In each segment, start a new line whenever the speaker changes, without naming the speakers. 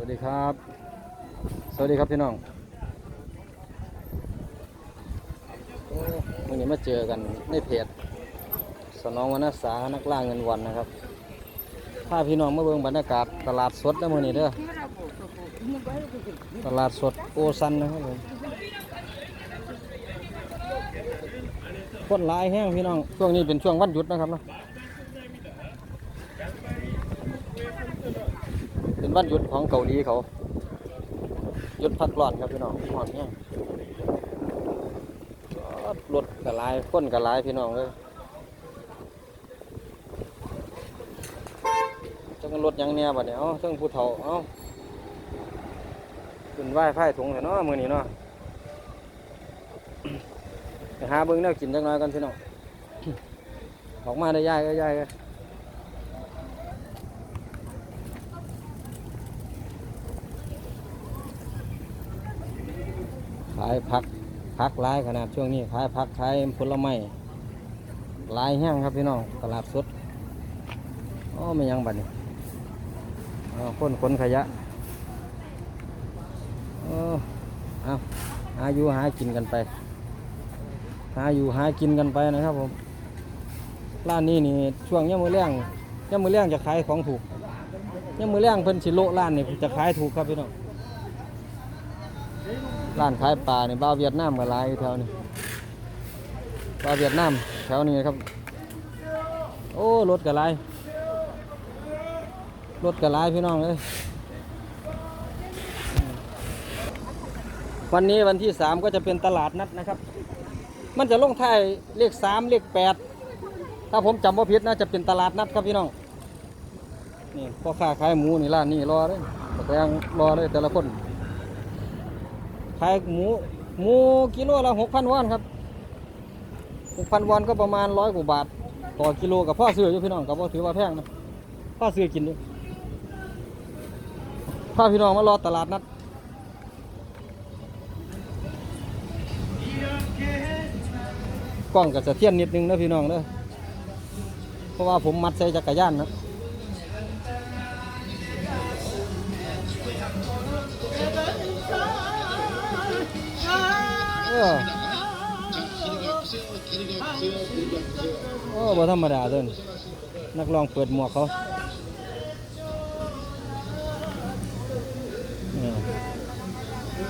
วัสดีครับ สวัสดีครับพี่น้องวันนี้มาเจอกันในเพจสนองวรรณสานักล่าเงินวันนะครับพาพี่น้องมาเบิ่งบรรยากาศตลาดสดแล้วมื้อนี้เด้อตลาดสดโอซันนะครับผมคนหลายแห้งพี่น้องช่วงนี้เป็นช่วงวันหยุดนะครับเนาะ เป็น วันหยุดของเกาหลีเขาหยุดพักร้อนครับพี่น้องหอนเนี่ยรถกระลายก้นกระลายพี่น้องเลยจังรถยังเนี่ยบัดเนี่ยเอ้าจังผู้เฒ่าเอ้าขึ้นไหว้ไผ่ถุงเถอะเนาะมือนี้เนาะไปหาเบิ้งแนวกินจังน้อยกันพี่น้องออกมาได้ย่ายก็ย่ายก็ ขายผักผักหลายขนาดช่วงนี้ขายผักขายผลไม้หลายแห้งครับพี่น้องตลาดสดอ๋อไม่ยังบัดนี้คนขนขยะเออเอาหาอยู่หากินกันไป หาอยู่หากินกันไปนะครับผมร้านนี้นี่ช่วงย่ามมือเลี้ยงย่ามมือเลี้ยงจะขายของถูกย่ามมือเลี้ยงเพิ่นสิโละร้านนี่จะขายถูกครับพี่น้อง ร้านขายปลาเนี่ยบ้าวเวียดนามกับลายอยู่แถวนี้บ้าวเวียดนามแถวนี้ครับ โอ้รถกับลายรถกับลายพี่น้องเลยวันนี้วันที่สามก็จะเป็นตลาดนัดนะครับ มันจะลงท้ายเลขสามเลขแปดถ้าผมจำว่าผิดนะจะเป็นตลาดนัดครับพี่น้องนี่พ่อค้าขายหมูนี่ร้านนี่รอเลยตะแกรงรอเลยแต่ละคน ขายหมูหมูกิโลละหกพันวอนครับหกพันวอนก็ประมาณร้อยกว่าบาท ต่อกิโลกับพ่อซื้ออยู่พี่น้องกับพ่อถือว่าแพงนะพ่อซื้อกินดิพ่อพี่น้องมารอตลาดนัดกล้องกับจะเทียนนิดนึงนะพี่น้องเด้อเพราะว่าผมมัดใส่จักรยานนะ โอ้บ่ธรรมดาเด้นนักร้องเปิดหมวกเขา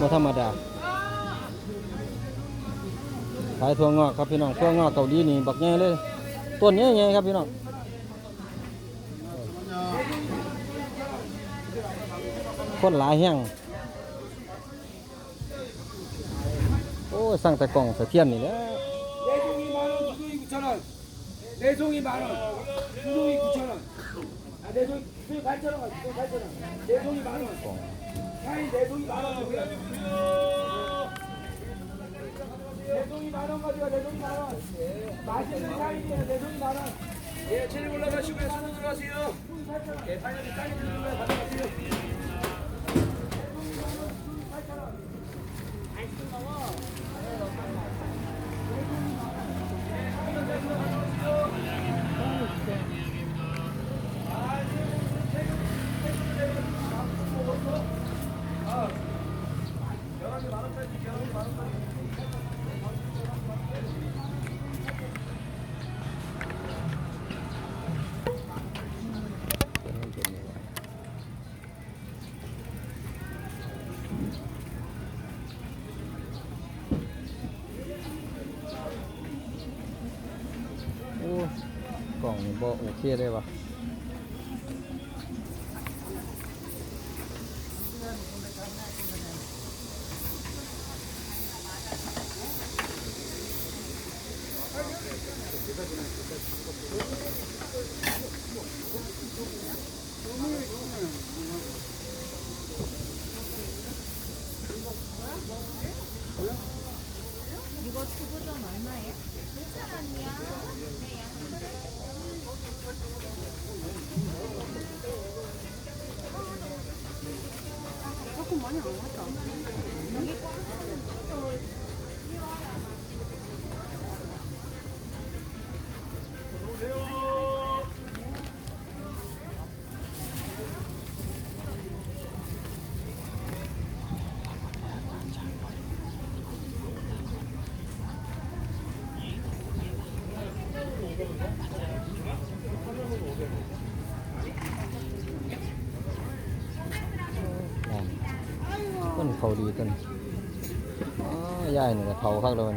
บ่ธรรมดาขายถั่วงอกครับพี่น้องถั่วงอกเกาหลีนี่บักใหญ่เลยต้นใหญ่ๆครับพี่น้องคนหลายแห้ง สั่งแต่กล่องเสถียรนี่แหละ
내 종이 만 원, 두 종이 9천 원. 아, 내 종이 두 종이 8천 원, 두 종이 8천 원. 내 종이 만 원. 사이 내 종이 만 원. 가져가. 내 종이 만원 가져가. 내 종이 만 원. 맛있는 사이에요. 내 종이 만 원. 예, 체리 올라가시고요. 손으로 들어가세요. 예, 당연히 싸게 주는 거예요.
안 싱거워. เคเลยวะ ดีต้นอ๋อย่ายนี่ก็เท่าคักแล้วมัน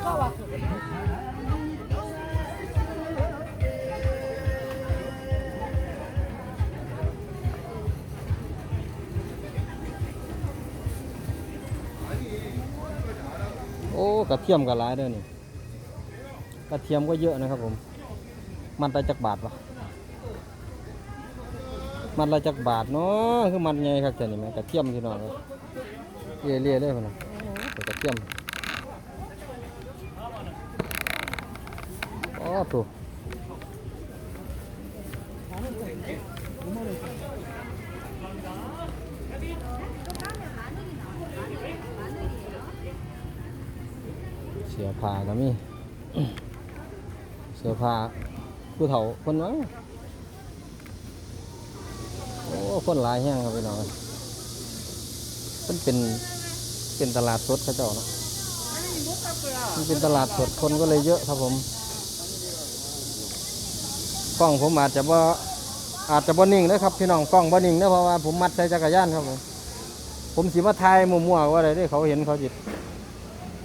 โอ้ กระเทียมก็ร้ายเด้อนี่กระเทียมก็เยอะนะครับผม มันได้จักบาทวะมันละจักบาทเนาะคือมันไงครับแต่นี่แม่กระเทียมพี่น้องเรียเรียเลยพนะกระเทียมอ๋อถูก ผ้าก็มีเสื้อผ้าผู้เฒ่าคนวะโอ้คนหลายแห้งครับพี่น้องมันเป็นเป็นตลาดสดเขาเจ้าเนาะมันเป็นตลาดสดคนก็เลยเยอะครับผมกล้องผมอาจจะว่าอาจจะบ่นิ่งนะครับพี่น้องกล้องบ่นิ่งนะเพราะว่าผมมัดใส่จักรยานครับผมผมสิมาถ่ายมั่วๆว่าอะไรได้เขาเห็นเขาจิต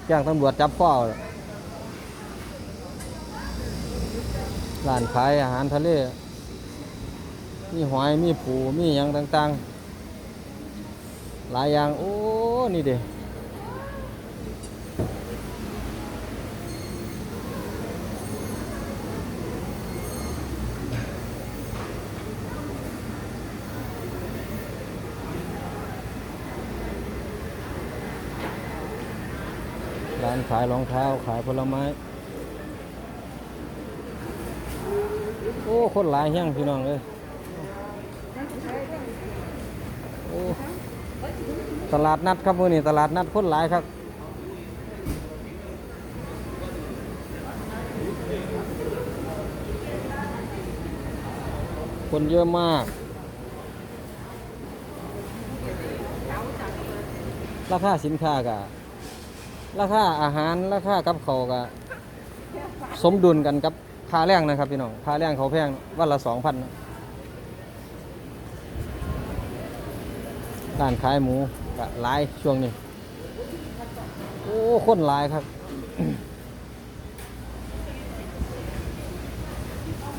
แจ้งตำรวจจับเฝ้าเลยร้านขายอาหารทะเล มีหอย มีปูมีอย่างต่าง ๆ หลายอย่าง โอ้ นี่เด้ร้านขายรองเท้าขายผลไม้ โอ้คนหลายแห้งพี่น้องเลยโอ้ตลาดนัดครับมื้อนี้ตลาดนัดคนหลายครับคนเยอะมาก ราคาสินค้ากับ ราคาอาหารราคากับเขาวกับสมดุลกันกับค่าแรงนะครับพี่น้องค่าแรงเขาแพงวันละสองพันร้านขายหมูก็หลายช่วงนี้ โอ้คนหลายครับ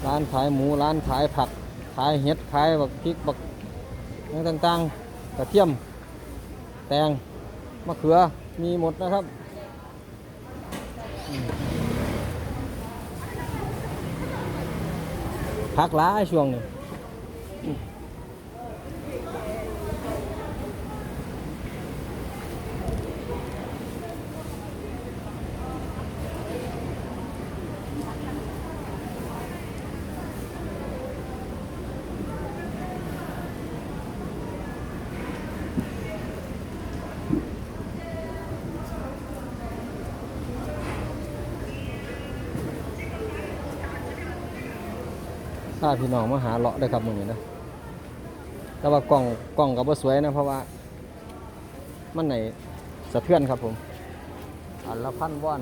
ร้านขายหมูร้านขายผักขายเห็ดขายบักพริกบักอย่างต่างๆกระเทียม แตงมะเขือมีหมดนะครับอืม พักหลายช่วงนี้าพี่น้องมาหาเลาะได้ครับมือนี้นะแต่ว่ากล่องกล่องกับว่าสวยนะเพราะว่า มันไหนสะเทือนครับผม อันละพันว่อน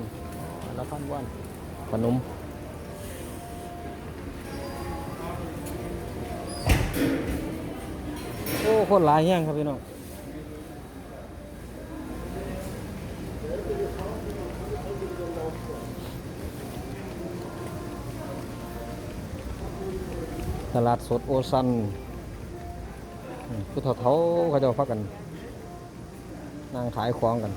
อันละพันว่อนขนมโอ้คนหลายแห้งครับพี่น้อง ตลาดสดโอซันอืมผู้เฒ่าเฒ่าเขาจะพักกัน นั่งขายของกัน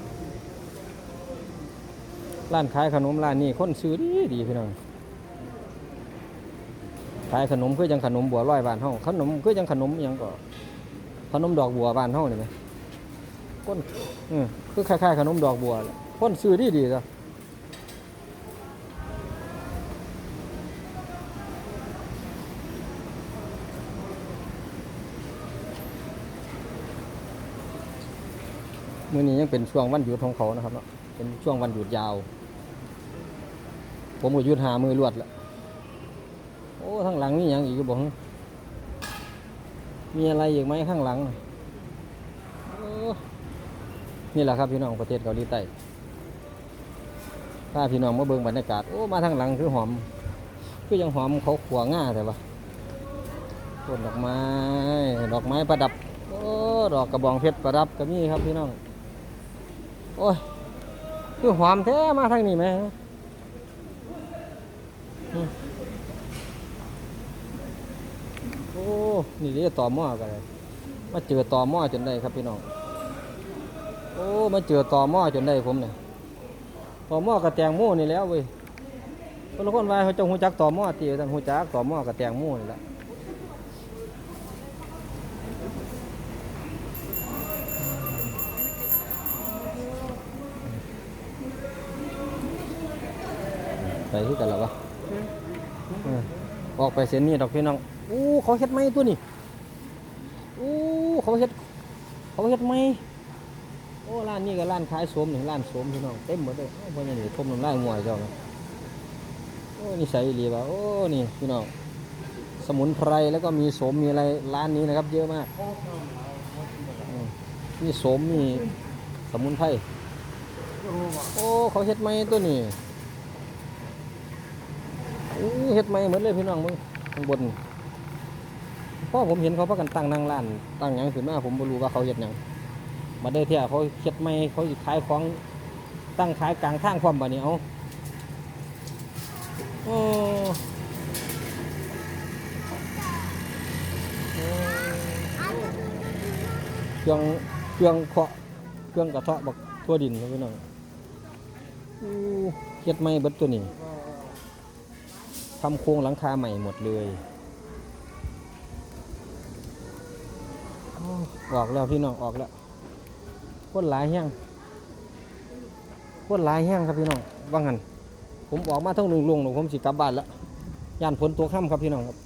ร้านขายขนมร้านนี้คนซื้อดีดีพี่น้อง ขายขนมคือจังขนมบัวลอยบานเฮาขนมคือจังขนมยังก็ขนมดอกบัวบ้านเฮานี่ไหมคนคือคล้ายๆขนมดอกบัวคนซื้อดีดีจ้ะ มื้อนี้ยังเป็นช่วงวันหยุดของเขานะครับเนาะเป็นช่วงวันหยุดยาว ผมก็หยุดหามือรวดแล้วโอ้ข้างหลังนี่ยังอีกอยู่บ่ฮะมีอะไรอีกไหมข้างหลังนี่แหละครับพี่น้องประเทศเกาหลีใต้ถ้าพี่น้องมาเบิ่งบรรยากาศโอ้มาทางหลังคือหอม คือยังหอมเขาขวง่าแต่ว่าต้นดอกไม้ ดอกไม้ประดับ โอ้ ดอกกระบองเพชรประดับก็มีครับพี่น้อง โอ้ยคือหอมแท้มาทางนี้ไหมโอ้ นี่เรียกต่อหม้อกันเลยมาเจอต่อหม้อจนได้ครับพี่น้อง โอ้ มาเจอต่อหม้อจนได้ผมเนี่ยต่อหม้อกับแตงโมนี่แล้วเว้ยคนละคนว่าเขาจะหูจักต่อหม้อตีแต่หูจักต่อหม้อกับแตงโมนี่แหละ ไปที่กันแล้ววะเออออกไปเส้นนี้ดอกพี่น้องอู้เขาเฮ็ดไม้ตัวนี้อู้เขาเฮ็ดเขาเฮ็ดไหมโอ้ร้านนี้ก็ร้านขายสวมหนึ่งร้านสวมพี่น้องเต็มหมดเลยโอ้พ่อใหญ่นี่ทมน้ำลายมวยเจ้านะโอ้นี่ใส่รีบ่าโอ้นี่พี่น้องสมุนไพรแล้วก็มีสมมีอะไรร้านนี้นะครับ เยอะมากอืมมีสมมีสมุนไพรโอ้เขาเฮ็ดไหมตัวนี้อู้ เฮ็ดไหมเหมือนเลยพี่น้องมึงข้างบนพราะผมเห็นเขาพักกันตั้งนั่งร้านตั้งยังขึ้นมาผมบ่รู้ว่าเขาเฮ็ดยังมาได้เที่ยเขาเฮ็ดไม่เขาขายของตั้งขายกลางทางความบ่นี้เอาโอ้โอ้เครื่องเครื่องเคาะเครื่องกระเทาะบักทั่วดินครับพี่น้องเฮ็ดไม่เบิดตัวนี้ ทำโครงหลังคาใหม่หมดเลยออกแล้วพี่น้องออกแล้วโคนหลายแห้งโคนหลายแห้งครับพี่น้องว่างันผมออกมาเท่าหนึ่งลงหนูผมสิกลับบ้านแล้วย่านฝนตัวค่ำครับพี่น้องครับ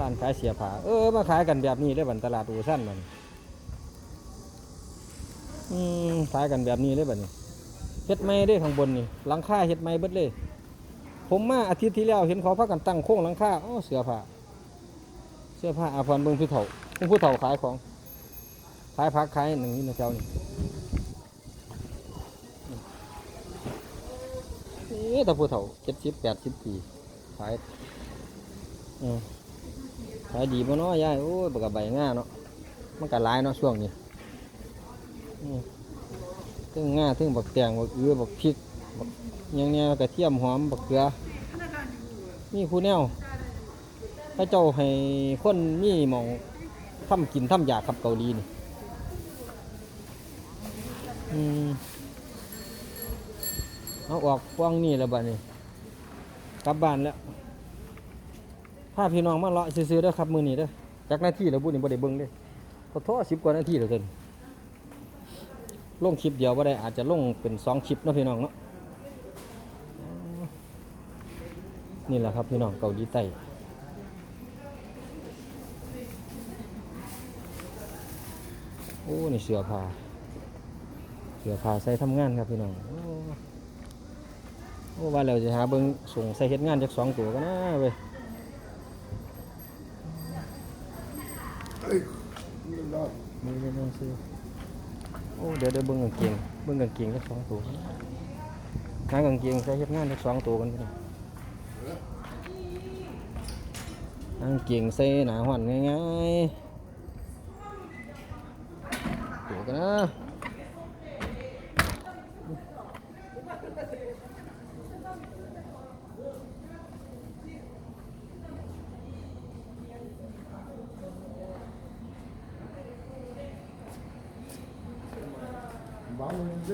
ร้านขายเสียผาเออมาขายกันแบบนี้เลยบันตลาดอูสั้นมันอืมขายกันแบบนี้เลยบันี้เฮ็ดไม้ได้ข้างบนนี่หลังคาเฮ็ดไม้เบิดเลย ผมมาอาทิตย์ที่แล้วเห็นเขาพักกันตั้งโค้งหลังคาอ๋อเสื้อผ้าเสื้อผ้าอาภรณ์เบิ่งผู้เฒ่าผมผู้เฒ่าขายของขายผักขายหนึ่งนี่นะเจ้านี่นี่ต่ผู้เฒ่าเจ็ดสิบแปดสิบปีขายขายดีบ่เนาะยายโอ้ยบักกะใบง่าเนาะมันก็หลายเนาะช่วงนี้ถึงง่าถึงบักแตงบักเอือบักพริก ยังเนี่ยกระเทียมหอมบักเกลือมีคูแนวพระเจ้าให้คนมีหมองทำกินทำอยากครับเกาหลีนี่เอาออกกว้างนี่แล้วบัดนี้กลับบ้านแล้วพาพี่น้องมาเลาะซื้อๆด้ครับมือนี้ด้อจากหน้าที่แล้วบุญนี่บ่ได้เบิ่งด้อขอโทษสิบกว่านาทีเหลือเกินลงคลิปเดียวบ่ได้อาจจะลงเป็นสองคลิปนะพี่น้องเนาะ นี่แหละครับพี่น้องเกาหลีใต้โอ้นี่เสือผ้าเสือผ้าใส่ทำงานครับพี่น้องโอ้โอ้ว่าเราจะหาเบิ้งส่งใส่เฮ็ดงานจากสองตัวกันนะเว้ยมือเบิ่งซื้อโอ้เดี๋ยวเดี๋ยวเบิ้งกางเกงเบิ้งกางเกงจากสองตัวหากางเกงใส่เฮ็ดงานจากสองตัวกันพี่น้อง หากางเกงใส่หนาหวันง่ายๆตัวกันนะ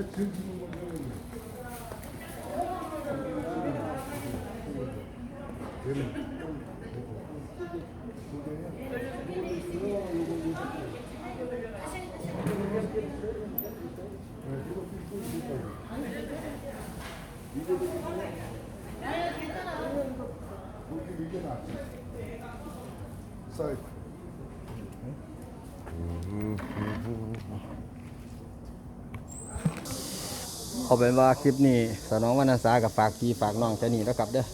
เอาเป็นว่าคลิปนี้สนองวรรณสากับฝากพี่ฝากน้องจะนีแล้วกลับเด้อ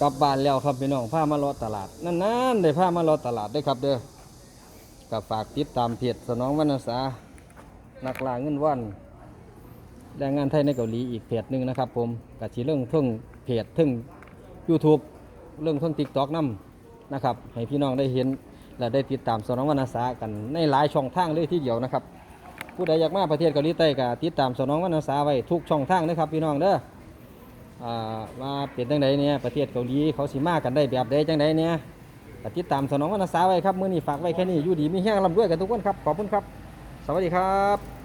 กลับบ้านแล้วครับพี่น้องพามาเลาะตลาดนั่นๆได้พามาเลาะตลาดได้ครับเด้อกับฝากติดตามเพจสนองวรรณสานักล่าเงินว่อน แรงงานไทยในเกาหลีอีกเพจหนึ่งนะครับผมกับชีเรื่องเทึ่งเพจทึ่ง YouTube เรื่องเทึ่ง TikTok นํนะครับให้พี่น้องได้เห็นและได้ติดตามสนองวรรณสากันในหลายช่องทางเลยที่เดียวนะครับ ผู้ใดอยากมาประเทศเกาหลีใต้ก็ติดตามสนองวรรณสาไว้ทุกช่องทางนะครับพี่น้องเด้ออ่ามาเป็นจังไดเนี่ยประเทศเกาหลีเขาสิมากันได้แบบใดจังไดเนี่ยติดตามสนองวรรณสาไว้ครับมื้อนี้ฝากไว้แค่นี้อยู่ดีมีแห้งร่ำรวยกันทุกคนครับขอบคุณครับ สวัสดีครับ